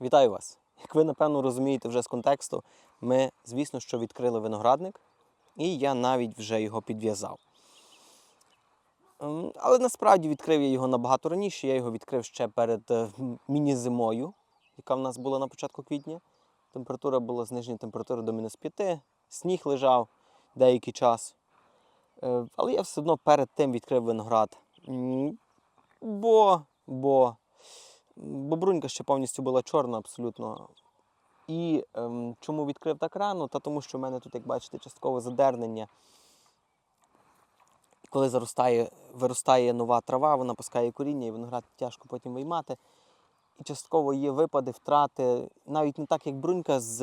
Вітаю вас! Як ви напевно розумієте вже з контексту, ми, звісно, що відкрили виноградник, і я навіть вже його підв'язав. Ем, Але насправді відкрив я його набагато раніше. Я його відкрив ще перед е, міні-зимою, яка в нас була на початку квітня. Температура була зниження температури до мінус 5, сніг лежав деякий час. Е, Але я все одно перед тим відкрив виноград. Бо, бо Бо брунька ще повністю була чорна абсолютно. І ем, чому відкрив так рано? Та тому що в мене тут, як бачите, часткове задернення. Коли заростає, виростає нова трава, вона пускає коріння, і виноград тяжко потім виймати. І частково є випади, втрати, навіть не так, як брунька з,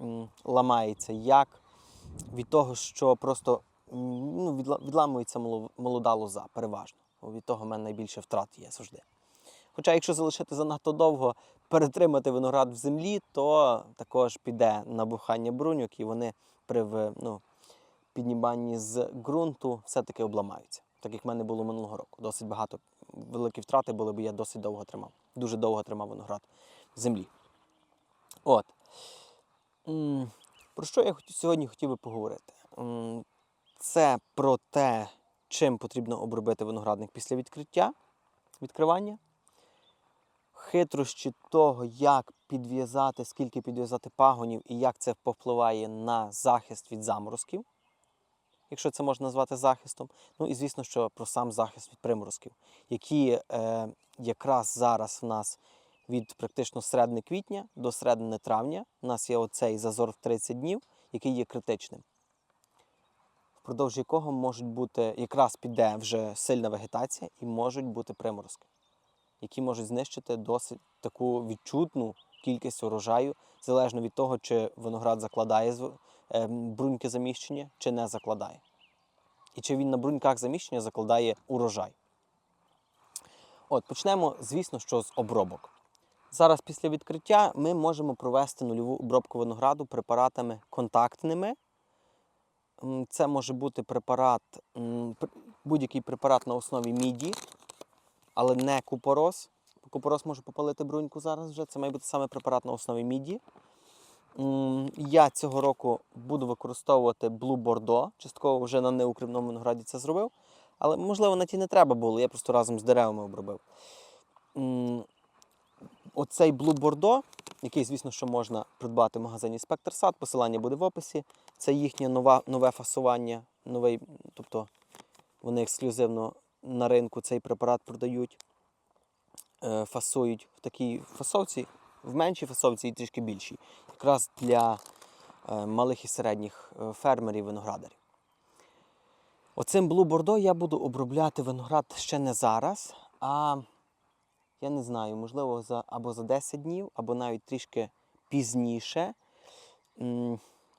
м, ламається, як від того, що просто ну, відламується молода лоза, переважно. Від того в мене найбільше втрат є завжди. Хоча, якщо залишити занадто довго перетримати виноград в землі, то також піде набухання бруньок, і вони при ну, підніманні з ґрунту все-таки обламаються. Так як в мене було минулого року. Досить багато великі втрати були, бо я досить довго тримав. Дуже довго тримав виноград в землі. От. Про що я сьогодні хотів би поговорити? Це про те, чим потрібно обробити виноградник після відкриття, відкривання хитрощі того, як підв'язати, скільки підв'язати пагонів і як це повпливає на захист від заморозків, якщо це можна назвати захистом. Ну і звісно, що про сам захист від приморозків, які е, якраз зараз в нас від практично середини квітня до середини травня у нас є оцей зазор в 30 днів, який є критичним. Впродовж якого можуть бути, якраз піде вже сильна вегетація і можуть бути приморозки які можуть знищити досить таку відчутну кількість урожаю, залежно від того, чи виноград закладає з- е, бруньки заміщення, чи не закладає. І чи він на бруньках заміщення закладає урожай. От, почнемо, звісно, що з обробок. Зараз після відкриття ми можемо провести нульову обробку винограду препаратами контактними. Це може бути препарат, будь-який препарат на основі міді, але не купорос. Купорос може попалити бруньку зараз вже. Це має бути саме препарат на основі міді. Я цього року буду використовувати Blue Bordeaux. Частково вже на неукривному винограді це зробив. Але, можливо, на ті не треба було, я просто разом з деревами обробив. Оцей Blue Bordeaux, який, звісно, що можна придбати в магазині Spectre Sад, посилання буде в описі. Це їхнє нове фасування, новий, тобто вони ексклюзивно на ринку цей препарат продають, е, фасують в такій фасовці, в меншій фасовці і трішки більшій. Якраз для е, малих і середніх е, фермерів виноградарів. Оцим Blue Bordeaux я буду обробляти виноград ще не зараз, а я не знаю, можливо, за, або за 10 днів, або навіть трішки пізніше.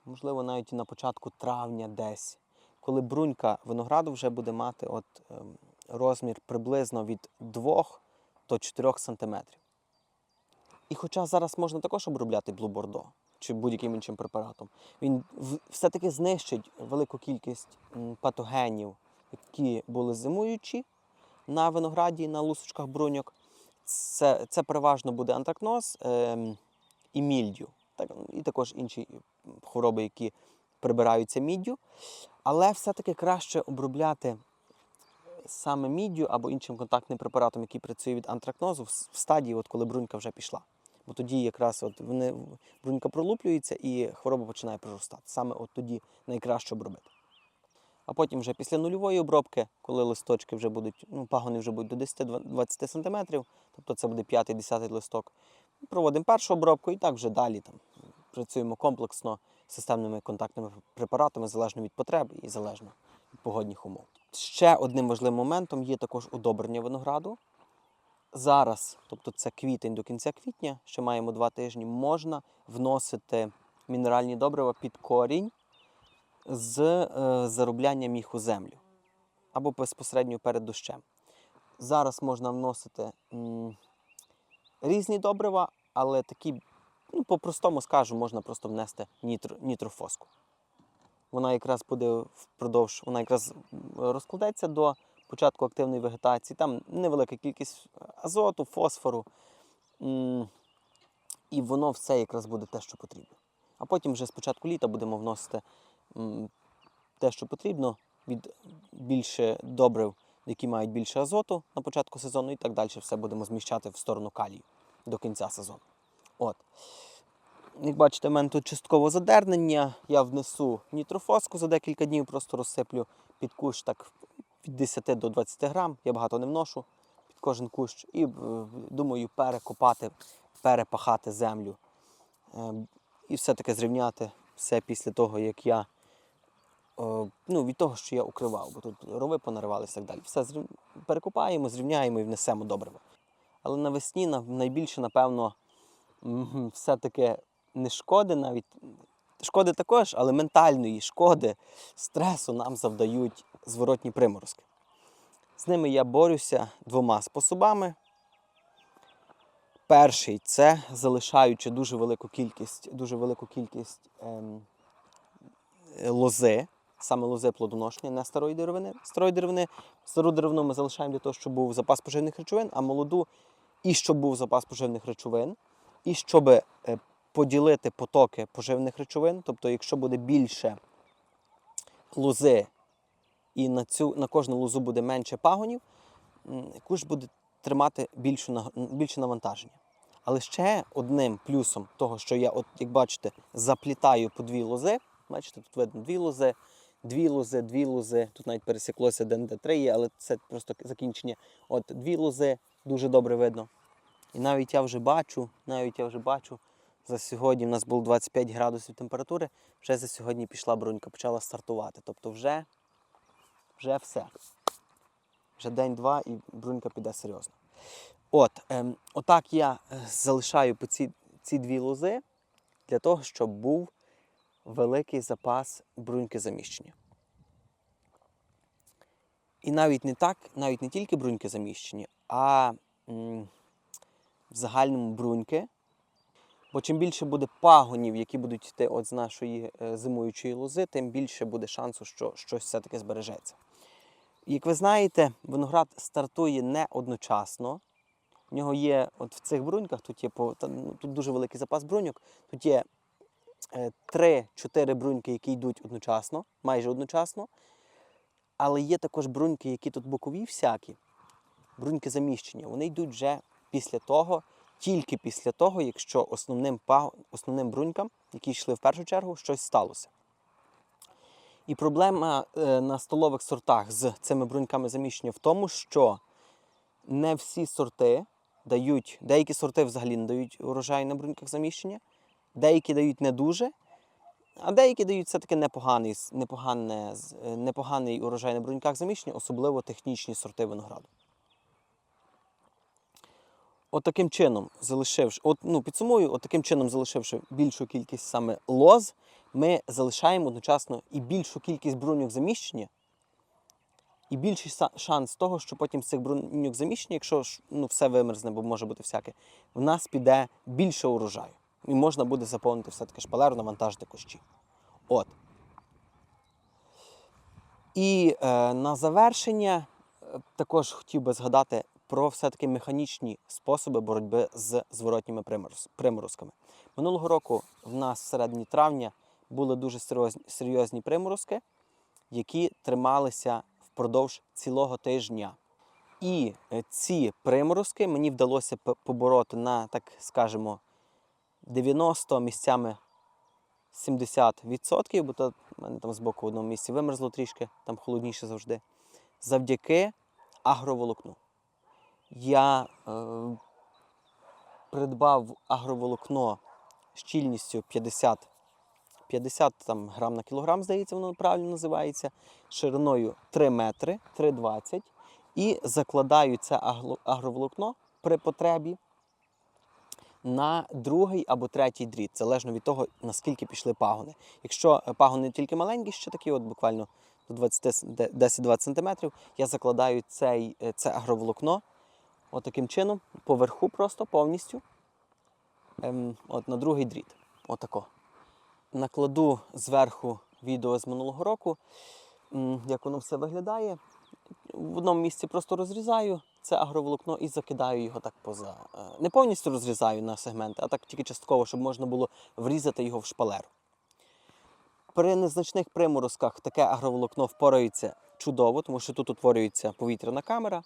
Можливо, навіть на початку травня десь, коли брунька винограду вже буде мати от, ем, розмір приблизно від 2 до 4 см. І хоча зараз можна також обробляти Bordeaux чи будь-яким іншим препаратом, він все-таки знищить велику кількість патогенів, які були зимуючі на винограді, на лусочках бруньок. Це, це переважно буде антракноз ем, і мільдю, так, і також інші хвороби, які прибираються міддю. Але все-таки краще обробляти саме міддю або іншим контактним препаратом, який працює від антракнозу, в стадії, от коли брунька вже пішла. Бо тоді якраз от вони, брунька пролуплюється і хвороба починає проростати. Саме от тоді найкраще обробити. А потім вже після нульової обробки, коли листочки вже будуть, ну, пагони вже будуть до 10-20 см, тобто це буде 5-10 листок, проводимо першу обробку і так вже далі там, працюємо комплексно з системними контактними препаратами, залежно від потреб і залежно від погодних умов. Ще одним важливим моментом є також удобрення винограду. Зараз, тобто це квітень до кінця квітня, ще маємо два тижні, можна вносити мінеральні добрива під корінь з е, зароблянням їх у землю або безпосередньо перед дощем. Зараз можна вносити м, різні добрива, але такі, ну, по-простому скажу, можна просто внести нітро, нітрофоску. Вона якраз буде впродовж, вона якраз розкладеться до початку активної вегетації. Там невелика кількість азоту, фосфору. І воно все якраз буде те, що потрібно. А потім вже з початку літа будемо вносити те, що потрібно, від більше добрив, які мають більше азоту на початку сезону, і так далі все будемо зміщати в сторону калію до кінця сезону. От. Як бачите, в мене тут частково задернення. Я внесу нітрофоску за декілька днів, просто розсиплю під кущ так від 10 до 20 грам. Я багато не вношу під кожен кущ. І е, думаю, перекопати, перепахати землю. Е, І все-таки зрівняти все після того, як я. е, Ну, від того, що я укривав, бо тут рови понаривалися і так далі. Все зрів- перекопаємо, зрівняємо і внесемо добриво. Але навесні найбільше, напевно, все-таки не шкоди навіть. Шкоди також, але ментальної шкоди, стресу нам завдають зворотні приморозки. З ними я борюся двома способами. Перший це залишаючи дуже велику кількість, дуже велику кількість ем, лози, саме лози плодоношення, не старої деревини. Старої деревини, стару деревину ми залишаємо для того, щоб був запас поживних речовин, а молоду і щоб був запас поживних речовин, і щоб е, поділити потоки поживних речовин. Тобто, якщо буде більше лози і на, цю, на кожну лозу буде менше пагонів, куш буде тримати більшу, більше навантаження. Але ще одним плюсом того, що я, от, як бачите, заплітаю по дві лози. Бачите, тут видно дві лози, дві лози, дві лози. Тут навіть пересіклося де де три є, але це просто закінчення. От дві лози дуже добре видно. І навіть я вже бачу, навіть я вже бачу, за сьогодні в нас було 25 градусів температури, вже за сьогодні пішла брунька, почала стартувати. Тобто вже, вже все. Вже день-два і брунька піде серйозно. От, ем, отак я е, залишаю по ці, ці дві лози для того, щоб був великий запас бруньки заміщення. І навіть не так, навіть не тільки бруньки заміщені, а м, в загальному бруньки. Бо чим більше буде пагонів, які будуть йти от з нашої е, зимуючої лози, тим більше буде шансу, що щось все-таки збережеться. Як ви знаєте, виноград стартує не одночасно. В нього є от в цих бруньках, тут є по, ну, тут дуже великий запас бруньок. Тут є е, 3-4 бруньки, які йдуть одночасно, майже одночасно. Але є також бруньки, які тут бокові всякі, бруньки заміщення. Вони йдуть вже після того, тільки після того, якщо основним, основним брунькам, які йшли в першу чергу, щось сталося. І проблема е, на столових сортах з цими бруньками заміщення в тому, що не всі сорти дають, деякі сорти взагалі не дають урожай на бруньках заміщення, деякі дають не дуже, а деякі дають все-таки непоганий, е, непоганий урожай на бруньках заміщення, особливо технічні сорти винограду. От чином, залишивши, от, ну, підсумую, от таким чином, залишивши більшу кількість саме лоз, ми залишаємо одночасно і більшу кількість бруньок заміщення, і більший шанс того, що потім з цих бруньок заміщення, якщо ну, все вимерзне, бо може бути всяке, в нас піде більше урожаю. І можна буде заповнити все-таки шпалеру, навантажити кущі. От. І е, на завершення е, також хотів би згадати про все-таки механічні способи боротьби з зворотніми приморозками. Минулого року в нас в середині травня були дуже серйозні, приморозки, які трималися впродовж цілого тижня. І е, ці приморозки мені вдалося побороти на, так скажемо, 90 місцями 70%, бо то в мене там збоку в одному місці вимерзло трішки, там холодніше завжди. Завдяки агроволокну. Я е, придбав агроволокно щільністю 50, 50 там, грам на кілограм, здається, воно правильно називається, шириною 3 метри, 3,20 і закладаю це агроволокно при потребі на другий або третій дріт, залежно від того, наскільки пішли пагони. Якщо пагони тільки маленькі, ще такі, от буквально до 20 с- де- 10-20 см, я закладаю цей, е, це агроволокно от чином, поверху просто повністю, ем, от на другий дріт. Отако. Накладу зверху відео з минулого року, як воно все виглядає. В одному місці просто розрізаю, це агроволокно і закидаю його так поза. е, Не повністю розрізаю на сегменти, а так тільки частково, щоб можна було врізати його в шпалеру. При незначних приморозках таке агроволокно впорається чудово, тому що тут утворюється повітряна камера.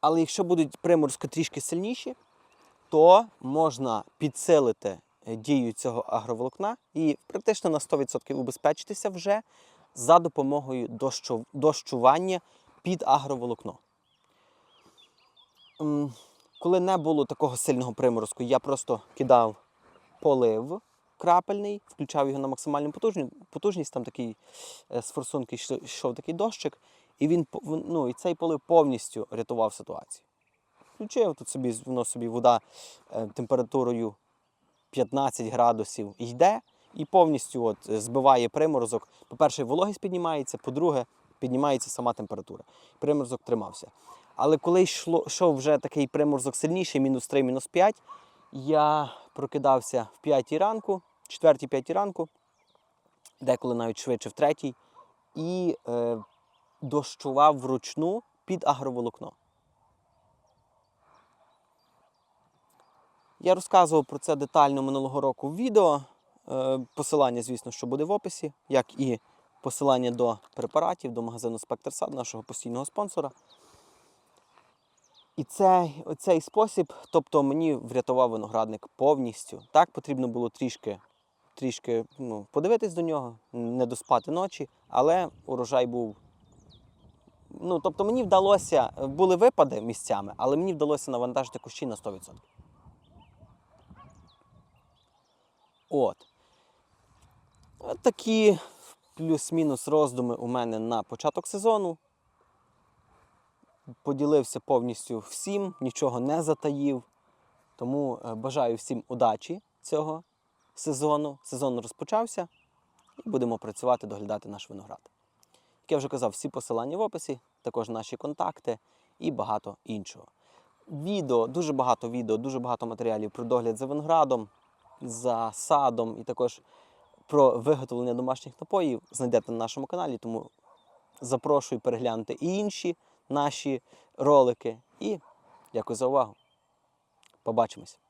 Але якщо будуть приморозки трішки сильніші, то можна підсилити е, дію цього агроволокна і практично на 100% убезпечитися вже за допомогою дощу- дощування під агроволокно. Коли не було такого сильного приморозку, я просто кидав полив крапельний, включав його на максимальну потужність, потужність там такий е, з форсунки йшов такий дощик, і він ну, і цей полив повністю рятував ситуацію. Включив тут собі, воно собі вода е, температурою 15 градусів йде і повністю от, збиває приморозок. По-перше, вологість піднімається, по-друге, піднімається сама температура. Приморозок тримався. Але коли йшло, йшов вже такий приморозок сильніший, мінус 3, мінус 5, я прокидався в 5 ранку, 4-5 ранку, деколи навіть швидше в 3, і е, дощував вручну під агроволокно. Я розказував про це детально минулого року в відео. Е, Посилання, звісно, що буде в описі, як і посилання до препаратів, до магазину Спектр Сад, нашого постійного спонсора. І цей, цей спосіб, тобто мені врятував виноградник повністю. Так, потрібно було трішки, трішки ну, подивитись до нього, не доспати ночі, але урожай був. Ну, тобто мені вдалося, були випади місцями, але мені вдалося навантажити кущі на 100%. От. От такі плюс-мінус роздуми у мене на початок сезону. Поділився повністю всім, нічого не затаїв. Тому е, бажаю всім удачі цього сезону. Сезон розпочався і будемо працювати, доглядати наш виноград. Як я вже казав, всі посилання в описі, також наші контакти і багато іншого. Відео, дуже багато відео, дуже багато матеріалів про догляд за виноградом, за садом і також про виготовлення домашніх напоїв знайдете на нашому каналі, тому запрошую переглянути і інші наші ролики. І дякую за увагу. Побачимось!